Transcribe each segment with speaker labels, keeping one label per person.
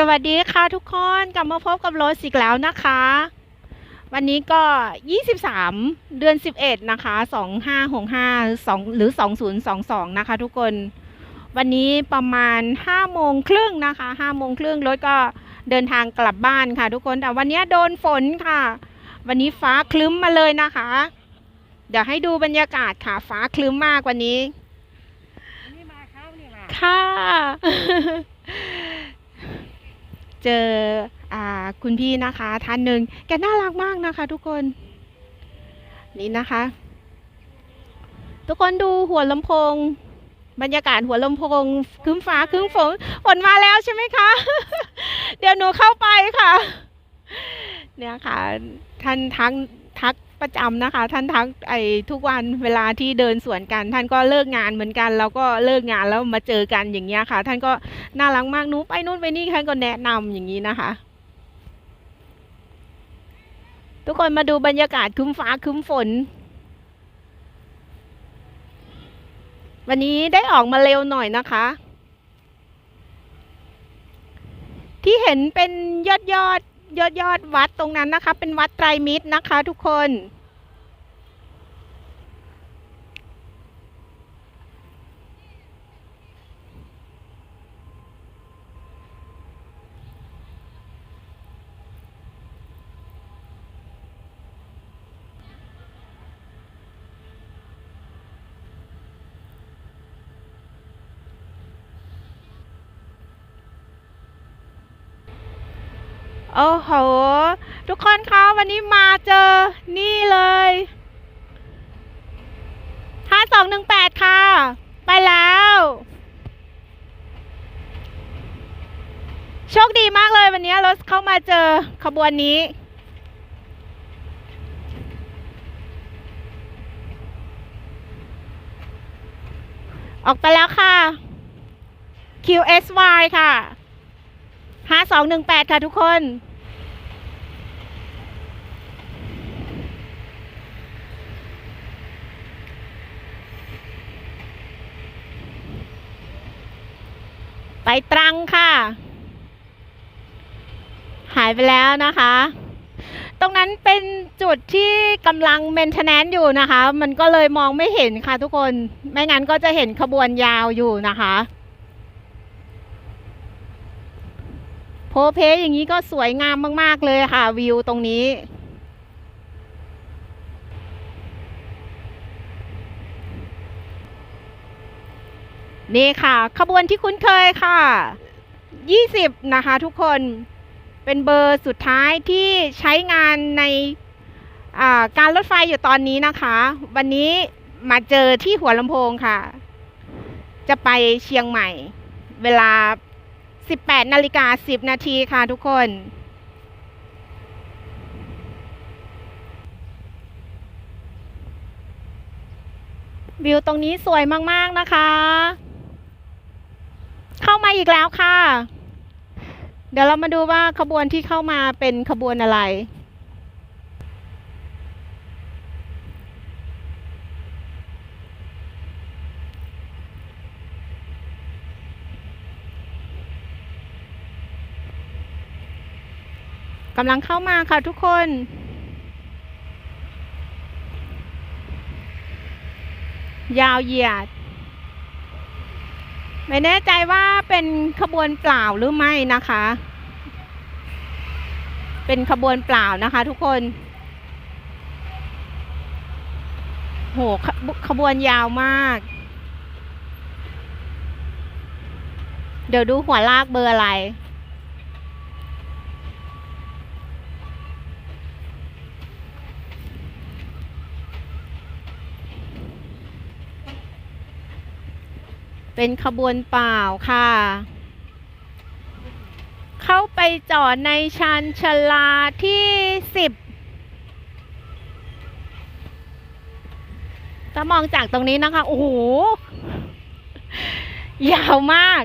Speaker 1: สวัสดีค่ะทุกคนกลับมาพบกับโรสอีกแล้วนะคะ วันนี้ก็ 23 เดือน 11 นะคะ 2565 2หรือ 2022 นะคะ ทุกคน วันนี้ประมาณ 5 โมงครึ่งนะคะ5โมงครึ่งรถก็เดินทางกลับบ้านค่ะ ทุกคน แต่วันนี้โดนฝนค่ะ วันนี้ฟ้าคลึ้มมาเลยนะคะ เดี๋ยวให้ดูบรรยากาศค่ะ ฟ้าคลึ้มมากวันนี้
Speaker 2: นี่มาเช้านี่มา
Speaker 1: ค่ะ เจออคุณพี่นะคะ ท่านหนึ่งแกน่ารักมากนะคะ ทุกคน นี่นะคะ ทุกคนดูหัวลำโพง บรรยากาศหัวลำโพงครึ้มฟ้าครึ้มฝนฝนมาแล้วใช่ไหมคะ เดี๋ยวหนูเข้าไปค่ะ เนี่ยค่ะ ท่านทั้ง ประจำนะคะ ท่านทักไอ้ทุกวันเวลาที่เดินสวนกัน ท่านก็เลิกงานเหมือนกัน แล้วก็เลิกงานแล้วมาเจอกันอย่างเงี้ยค่ะ ท่านก็น่ารักมากนู้ไปนู่นไปนี่ท่านก็แนะนำอย่างนี้นะคะ ทุกคนมาดูบรรยากาศครึ้มฟ้าครึ้มฝน วันนี้ได้ออกมาเร็วหน่อยนะคะที่เห็นเป็นยอดยอด ยอดยอดวัดตรงนั้นนะคะ เป็นวัดไตรมิตรนะคะ ทุกคน โอ้โห ทุกคนคะวันนี้มาเจอนี่เลยห้าสองหนึ่งแปดค่ะ ไปแล้ว โชคดีมากเลยวันนี้รถเข้ามาเจอขบวนนี้ออกไปแล้วค่ะ QSY ค่ะ สองหนึ่งแปดค่ะทุกคน ไปตรังค่ะ หายไปแล้วนะคะ ตรงนั้นเป็นจุดที่กำลังเมนเทนแนนอยู่นะคะ มันก็เลยมองไม่เห็นค่ะทุกคน ไม่งั้นก็จะเห็นขบวนยาวอยู่นะคะ โพเพอย่างนี้ก็สวยงามมาก ๆ เลยค่ะ วิวตรงนี้ นี่ค่ะ ขบวนที่คุ้นเคยค่ะ 20 นะคะทุกคนเป็นเบอร์สุดท้ายที่ใช้งานในการรถไฟอยู่ตอนนี้นะคะ วันนี้มาเจอที่หัวลำโพงค่ะ จะไปเชียงใหม่ เวลา 18นาฬิกา10 นาทีค่ะทุกคน วิวตรงนี้สวยมาก ๆ นะคะ เข้ามาอีกแล้วค่ะ เดี๋ยวเรามาดูว่าขบวนที่เข้ามาเป็นขบวนอะไร กำลังเข้ามาค่ะทุกคนยาวเหยียด ไม่แน่ใจว่าเป็นขบวนเปล่าหรือไม่นะคะ เป็นขบวนเปล่านะคะทุกคน โหขบขบวนยาวมาก เดี๋ยวดูหัวลากเบอร์อะไร เป็นขบวนเปล่าค่ะ เข้าไปจอดในชานชลาที่สิบถ้ามองจากตรงนี้นะคะ โอ้โห ยาวมาก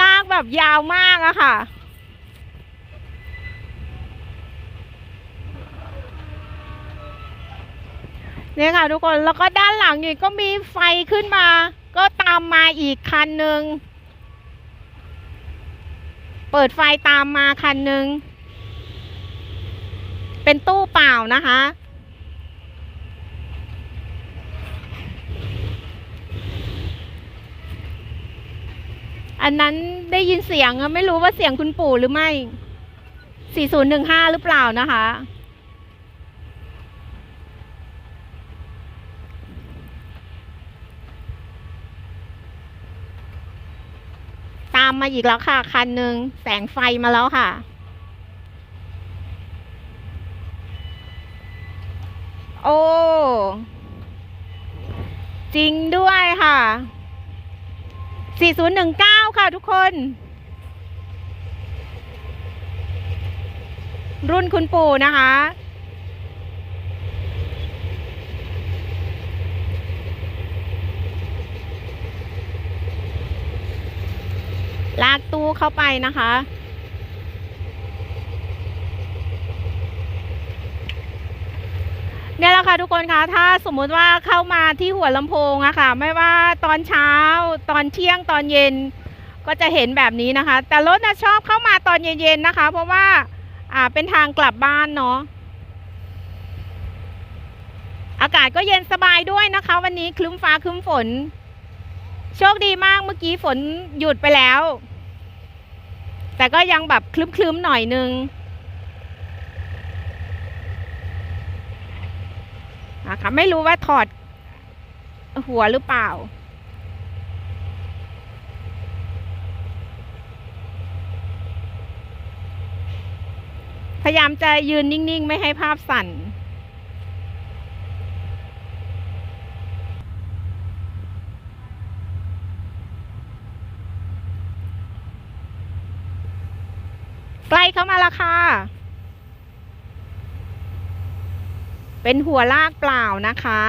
Speaker 1: ลากแบบยาวมากอะค่ะ เนี่ยค่ะทุกคน แล้วก็ด้านหลังอีกก็มีไฟขึ้นมา ก็ตามมาอีกคันหนึ่ง เปิดไฟตามมาคันหนึ่ง เป็นตู้เปล่านะคะ อันนั้นได้ยินเสียงไม่รู้ว่าเสียงคุณปู่หรือไม่ 4015 หรือเปล่านะคะามมาอีกแล้วค่ะ คันหนึ่งแสงไฟมาแล้วค่ะ โอ้ จริงด้วยค่ะ 4019 ค่ะทุกคน รุ่นคุณปู่นะคะ ลา กเข้าไปนะคะ เนี่ยแหละค่ะทุกคนคะถ้าสมมุติว่าเข้ามาที่หัวลำโพงอะค่ะ ไม่ว่าตอนเช้า ตอนเที่ยงตอนเย็นก็จะเห็นแบบนี้นะคะ แต่รถนะชอบเข้ามาตอนเย็นๆนะคะ เพราะว่าอ่าเป็นทางกลับบ้านเนาะอากาศก็เย็นสบายด้วยนะคะ วันนี้คลึ้มฟ้าคลึ้มฝน โชคดีมากเมื่อกี้ฝนหยุดไปแล้ว แต่ก็ยังแบบคลึ้มๆหน่อยนึงนะคะไม่รู้ว่าถอดหัวหรือเปล่า พยายามจะยืนนิ่ง ๆ ไม่ให้ภาพสั่น ใกล้เข้ามาและค่ะ เป็นหัวลากเปล่านะคะ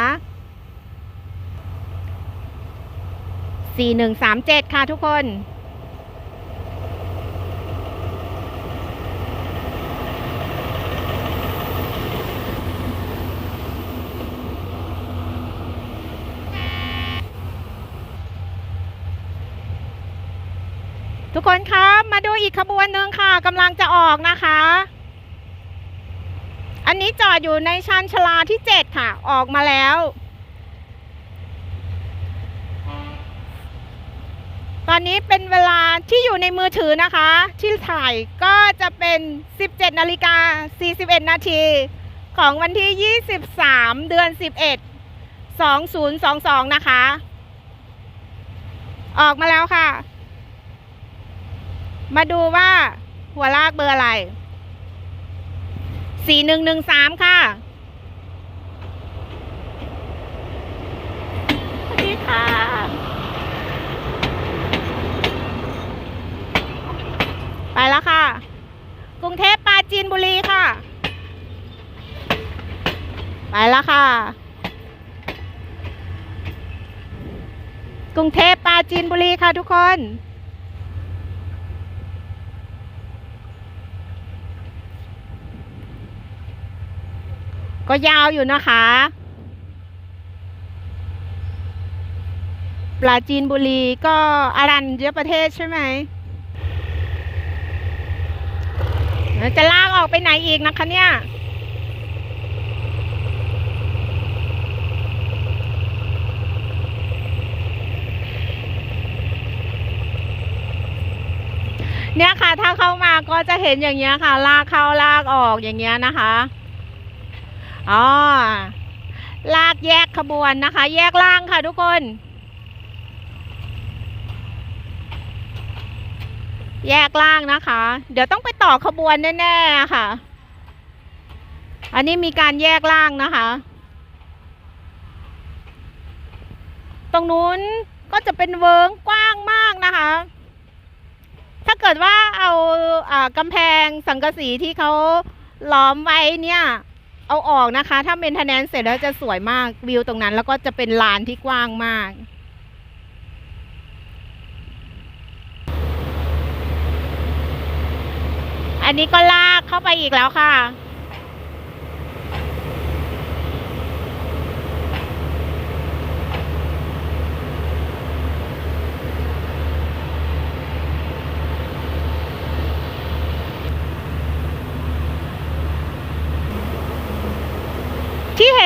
Speaker 1: สี่หนึ่งสามเจ็ดค่ะทุกคน ทุกคนครับ ดูอีกขบวนหนึ่งค่ะกำลังจะออกนะคะ อันนี้จอดอยู่ในชานชลาที่เจ็ดค่ะ ออกมาแล้ว ตอนนี้เป็นเวลาที่อยู่ในมือถือนะคะ ที่ถ่ายก็จะเป็น 17นาฬิกา41นาทีของวันที่ 23 เดือน 11 2022 นะคะ ออกมาแล้วค่ะ มาดูว่าหัวลากเบอร์อะไร สี่หนึ่งหนึ่งสามค่ะ สวัสดีค่ะ ไปแล้วค่ะ กรุงเทพปราจีนบุรีค่ะ ไปแล้วค่ะ กรุงเทพปราจีนบุรีค่ะทุกคน ก็ยาวอยู่นะคะ ปราจีนบุรีก็อารัญญประเทศใช่ไหม จะลากออกไปไหนอีกนะคะเนี่ยเนี่ยค่ะถ้าเข้ามาก็จะเห็นอย่างเงี้ยค่ะ ลากเข้าลากออกอย่างเงี้ยนะคะ อ๋อลากแยกขบวนนะคะ แยกล่างค่ะทุกคน แยกล่างนะคะ เดี๋ยวต้องไปต่อขบวนแน่ๆค่ะ อันนี้มีการแยกล่างนะคะ ตรงนู้นก็จะเป็นเวิร์งกว้างมากนะคะ ถ้าเกิดว่าเอาอากำแพงสังกะสีที่เขาล้อมไว้เนี่ย เอาออกนะคะ ถ้าเป็นทนนเสร็จแล้วจะสวยมากวิวตรงนั้น แล้วก็จะเป็นลานที่กว้างมากอันนี้ก็ลากเข้าไปอีกแล้วค่ะ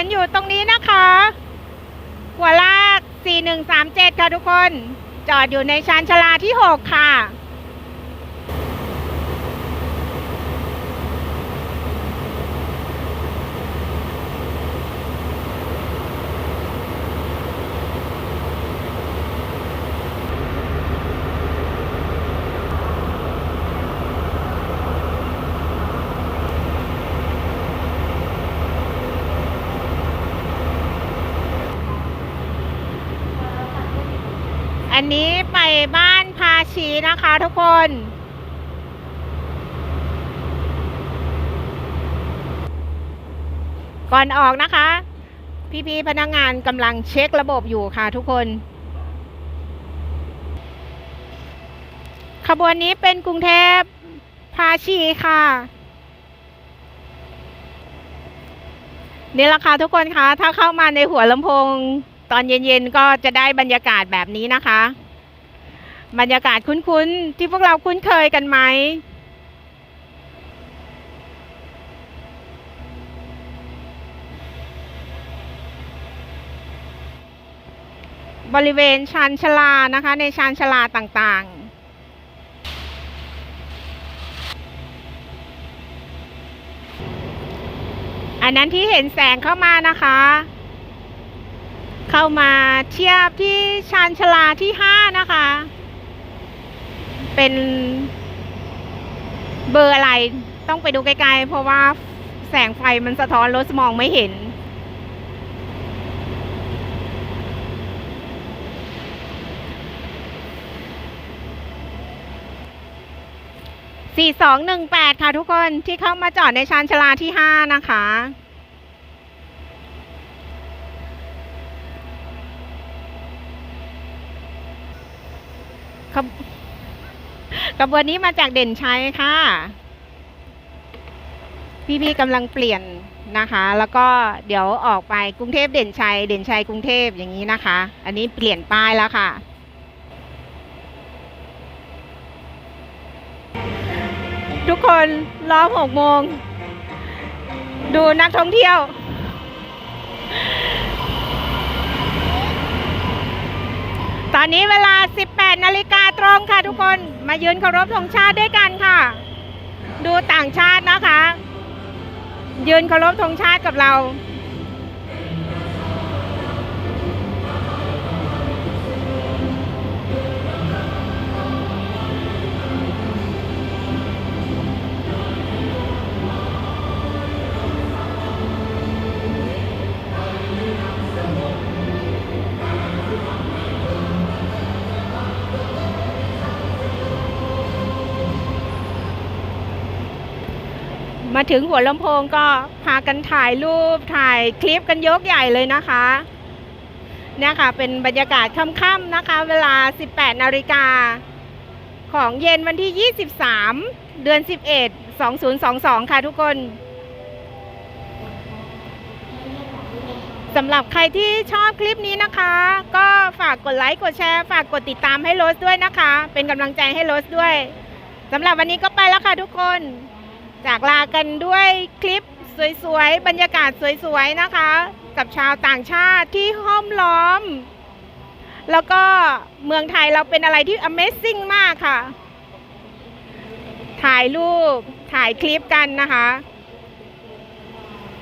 Speaker 1: นอยู่ตรงนี้นะคะ หัวลาก 4137 ค่ะทุกคน จอดอยู่ในชานชลาที่ 6 ค่ะ นนี้ไปบ้านพาชีนะคะทุกคน ก่อนออกนะคะ พี่ๆพนักงานกำลังเช็คระบบอยู่ค่ะทุกคน ขบวนนี้เป็นกรุงเทพพาชีค่ะนี่แหละค่ะทุกคนคะถ้าเข้ามาในหัวลำโพง ตอนเย็นๆก็จะได้บรรยากาศแบบนี้นะคะ บรรยากาศคุ้นๆ ที่พวกเราคุ้นเคยกันไหมบริเวณชานชลานะคะ ในชานชลาต่างๆอันนั้นที่เห็นแสงเข้ามานะคะ เข้ามาเทียบที่ชานชลาที่ห้านะคะ เป็นเบอร์อะไรต้องไปดูไกลๆเพราะว่าแสงไฟมันสะท้อนรถมองไม่เห็น สี่สองหนึ่งแปดค่ะทุกคนที่เข้ามาจอดในชานชลาที่ห้านะคะ ขบขบวนนี้มาจากเด่นชัยค่ะ พี่ๆกำลังเปลี่ยนนะคะ แล้วก็เดี๋ยวออกไปกรุงเทพเด่นชัย เด่นชัยกรุงเทพอย่างนี้นะคะ อันนี้เปลี่ยนป้ายแล้วค่ะทุกคนรอหกโมง ดูนักท่องเที่ยว ตอนนี้เวลา 18 นาฬิกาตรงค่ะทุกคนมายืนเคารพธงชาติด้วยกันค่ะ ดูต่างชาตินะคะ ยืนเคารพธงชาติกับเรา มาถึงหัวลำโพงก็พากันถ่ายรูปถ่ายคลิปกันยกใหญ่เลยนะคะเนี่ยค่ะเป็นบรรยากาศค่ำๆนะคะ เวลา 18 นาฬิกา ของเย็นวันที่ 23 เดือน 11 2022 ค่ะทุกคนสำหรับใครที่ชอบคลิปนี้นะคะ ก็ฝากกดไลค์กดแชร์ ฝากกดติดตามให้โรสด้วยนะคะ เป็นกำลังใจให้โรสด้วยสำหรับวันนี้ก็ไปแล้วค่ะทุกคน จากลากันด้วยคลิปสวยๆ บรรยากาศสวยๆ นะคะ กับชาวต่างชาติที่ห้อมล้อม แล้วก็เมืองไทยเราเป็นอะไรที่ Amazing มากค่ะ ถ่ายรูปถ่ายคลิปกันนะคะ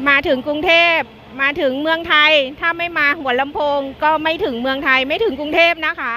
Speaker 1: มาถึงกรุงเทพมาถึงเมืองไทย ถ้าไม่มาหัวลำโพง ก็ไม่ถึงเมืองไทยไม่ถึงกรุงเทพนะคะ